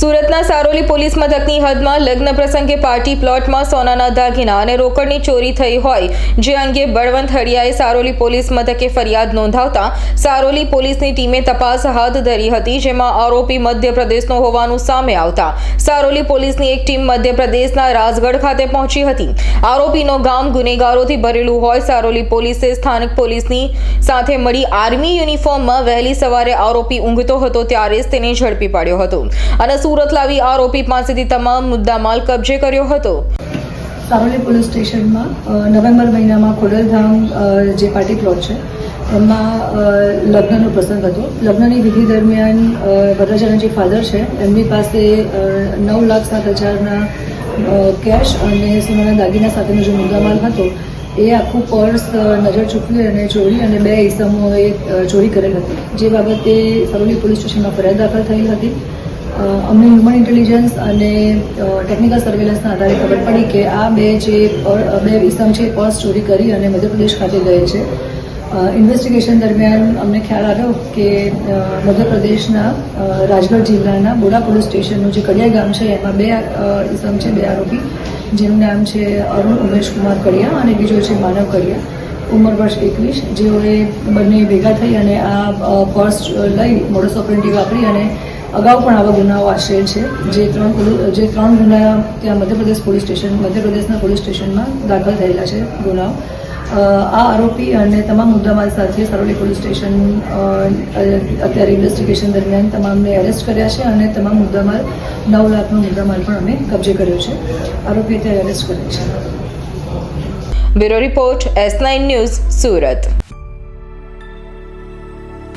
સુરતના સારોલી પોલીસ મથકની હદમાં લગ્ન પ્રસંગે પાર્ટી પ્લોટમાં સોનાના દાગીના અને રોકડની ચોરી થઈ હોય, જે અંગે બળવંત હડિયાએ સારોલી પોલીસ મથકે ફરિયાદ નોંધાવતા સારોલી પોલીસની ટીમે તપાસ હાથ ધરી હતી, જેમાં આરોપી મધ્યપ્રદેશનો હોવાનું સામે આવતા સારોલી પોલીસની એક ટીમ મધ્યપ્રદેશના રાજગઢ ખાતે પહોંચી હતી. આરોપીનો ગામ ગુનેગારોથી ભરેલું હોય, સારોલી પોલીસે સ્થાનિક પોલીસની સાથે મળી આર્મી યુનિફોર્મમાં વહેલી સવારે આરોપી ઊંઘતો હતો, ત્યારે જ તેને ઝડપી પાડ્યો હતો. અને સુરત લાવી આરોપી પાસેથી તમામ મુદ્દામાલ કબજે કર્યો હતો. સારોલી પોલીસ સ્ટેશનમાં નવેમ્બર મહિનામાં ખોડલધામ જે પાર્ટી પ્લોટ છે, એમાં લગ્નનો પ્રસંગ હતો. લગ્નની વિધિ દરમિયાન વરરાજાના જે ફાધર છે, એમની પાસે નવ લાખ સાત હજારના કેશ અને સોનાના દાગીના સાથેનો જે મુદ્દામાલ હતો, એ આખું પર્સ નજર ચૂકવી અને ચોરી અને બે ઈસમોએ ચોરી કરેલ હતી. જે બાબતે સરોલી પોલીસ સ્ટેશનમાં ફરિયાદ દાખલ થઈ હતી. અમને હ્યુમન ઇન્ટેલિજન્સ અને ટેકનિકલ સર્વેલન્સના આધારે ખબર પડી કે આ બે જે બે ઇસમ છે પર્સ ચોરી કરી અને મધ્યપ્રદેશ ખાતે ગયે છે. ઇન્વેસ્ટિગેશન દરમિયાન અમને ખ્યાલ આવ્યો કે મધ્યપ્રદેશના રાજગઢ જિલ્લાના બોડા પોલીસ સ્ટેશનનું જે કડિયા ગામ છે, એમાં બે ઇસમ છે, બે આરોપી, જેનું નામ છે અરુણ ઉમેશ કુમાર કડિયા અને બીજો છે માનવ કડિયા. ઉંમર વર્ષ એકવીસ. જેઓએ બંને ભેગા થઈ અને આ પર્સ લઈ મોડસ ઓપરેન્ટી વાપરી અને અગાઉ પણ આવા ગુનાઓ આશ્રેલ છે. જે ત્રણ જે ત્રણ ગુના ત્યાં મધ્યપ્રદેશ પોલીસ સ્ટેશન, મધ્યપ્રદેશના પોલીસ સ્ટેશનમાં દાખલ થયેલા છે ગુનાઓ. આ આરોપી અને તમામ મુદ્દામાલ સાથે સરોલી પોલીસ સ્ટેશન અત્યારે ઇન્વેસ્ટિગેશન દરમિયાન તમામને એરેસ્ટ કર્યા છે અને તમામ મુદ્દામાલ નવ લાખનો મુદ્દામાલ પણ અમે કબજે કર્યો છે. આરોપી અત્યારે એરેસ્ટ કર્યો છે. Bureau report S nine news Surat.